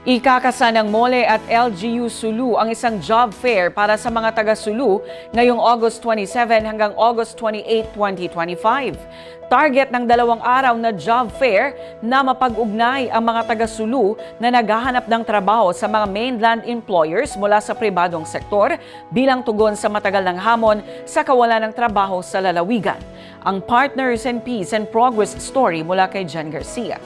Ikakasa ng MOLE at LGU Sulu ang isang job fair para sa mga taga Sulu ngayong August 27 hanggang August 28, 2025. Target ng dalawang araw na job fair na mapag-ugnay ang mga taga Sulu na naghahanap ng trabaho sa mga mainland employers mula sa pribadong sektor bilang tugon sa matagal ng hamon sa kawalan ng trabaho sa lalawigan. Ang Partners in Peace and Progress story mula kay Jen Garcia.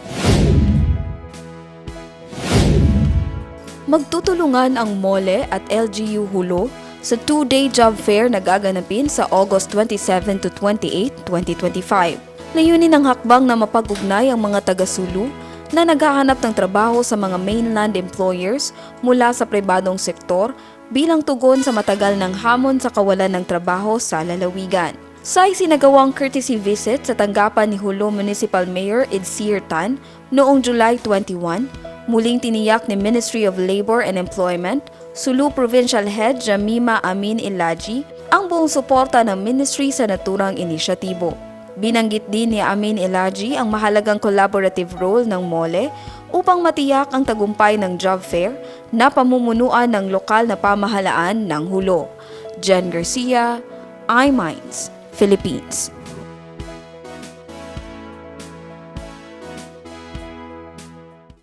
Magtutulungan ang MOLE at LGU Hulo sa two-day job fair na gaganapin sa August 27 to 28, 2025. Layunin ng hakbang na mapag-ugnay ang mga taga-Sulu na naghahanap ng trabaho sa mga mainland employers mula sa pribadong sektor bilang tugon sa matagal ng hamon sa kawalan ng trabaho sa lalawigan. Sa isinagawang courtesy visit sa tanggapan ni Hulo Municipal Mayor Edsir Tan noong July 21, Muling tiniyak ni Ministry of Labor and Employment, Sulu Provincial Head Jamima Amin Ilaji, ang buong suporta ng ministry sa naturang inisyatibo. Binanggit din ni Amin Ilaji ang mahalagang collaborative role ng MOLE upang matiyak ang tagumpay ng job fair na pamumunuan ng lokal na pamahalaan ng Hulo. Jen Garcia, iMinds, Philippines.